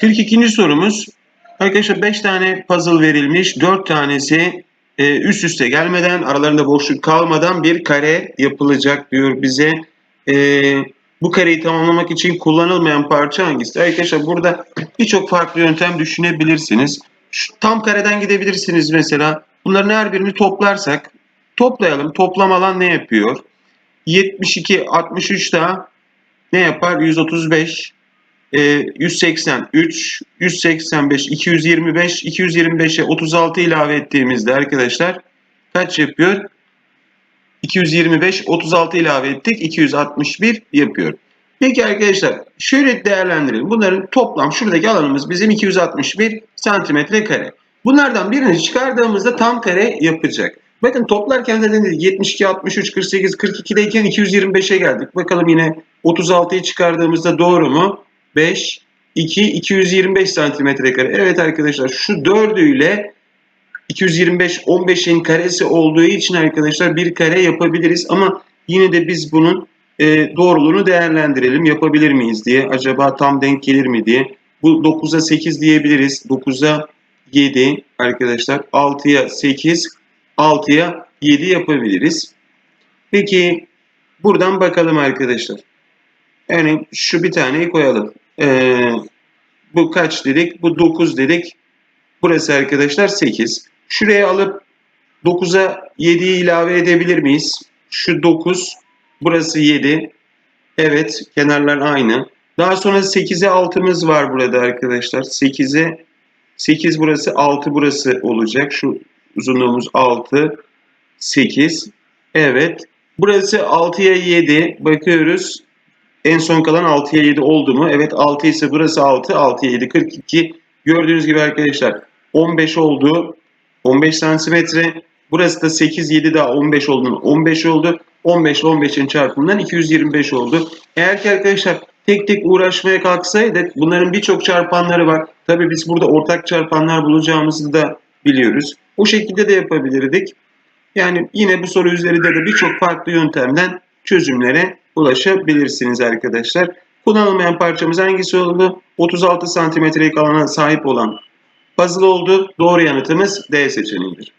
42. sorumuz. Arkadaşlar 5 tane puzzle verilmiş. 4 tanesi e, üst üste gelmeden, aralarında boşluk kalmadan bir kare yapılacak diyor bize. E, bu kareyi tamamlamak için kullanılmayan parça hangisi? Arkadaşlar burada birçok farklı yöntem düşünebilirsiniz. Şu, tam kareden gidebilirsiniz mesela. Bunların her birini toplarsak, toplayalım. Toplam alan ne yapıyor? 72, 63 daha ne yapar? 135, e, 183, 185, 225, 225'e 36 ilave ettiğimizde arkadaşlar kaç yapıyor? 225, 36 ilave ettik. 261 yapıyor. Peki arkadaşlar şöyle değerlendirelim. Bunların toplam şuradaki alanımız bizim 261 santimetre kare. Bunlardan birini çıkardığımızda tam kare yapacak. Bakın toplarken zaten dedik 72, 63, 48, 42'deyken 225'e geldik. Bakalım yine 36'yı çıkardığımızda doğru mu? 5, 2, 225 santimetre kare. Evet arkadaşlar şu dördüyle 225, 15'in karesi olduğu için arkadaşlar bir kare yapabiliriz. Ama yine de biz bunun e, doğruluğunu değerlendirelim. Yapabilir miyiz diye. Acaba tam denk gelir mi diye. Bu 9'a 8 diyebiliriz. 9'a 7 arkadaşlar. 6'ya 8, 6'ya 7 yapabiliriz. Peki buradan bakalım arkadaşlar. Yani şu bir taneyi koyalım. Ee, bu kaç dedik? Bu 9 dedik. Burası arkadaşlar 8. Şuraya alıp 9'a 7'yi ilave edebilir miyiz? Şu 9. Burası 7. Evet kenarlar aynı. Daha sonra 8'e 6'mız var burada arkadaşlar. 8'e 8 burası 6 burası olacak. Şu uzunluğumuz 6. 8. Evet. Burası 6'ya 7. Bakıyoruz. En son kalan 6'ya 7 oldu mu? Evet 6 ise burası 6. 6'ya 7 42. Gördüğünüz gibi arkadaşlar 15 oldu. 15 santimetre. Burası da 8, 7 daha 15 olduğundan 15 oldu. 15 ile 15'in çarpımından 225 oldu. Eğer ki arkadaşlar tek tek uğraşmaya kalksaydık bunların birçok çarpanları var. Tabi biz burada ortak çarpanlar bulacağımızı da biliyoruz. O şekilde de yapabilirdik. Yani yine bu soru üzerinde de birçok farklı yöntemden çözümlere ulaşabilirsiniz arkadaşlar. Kullanılmayan parçamız hangisi oldu? 36 santimetrelik alana sahip olan puzzle oldu. Doğru yanıtımız D seçeneğidir.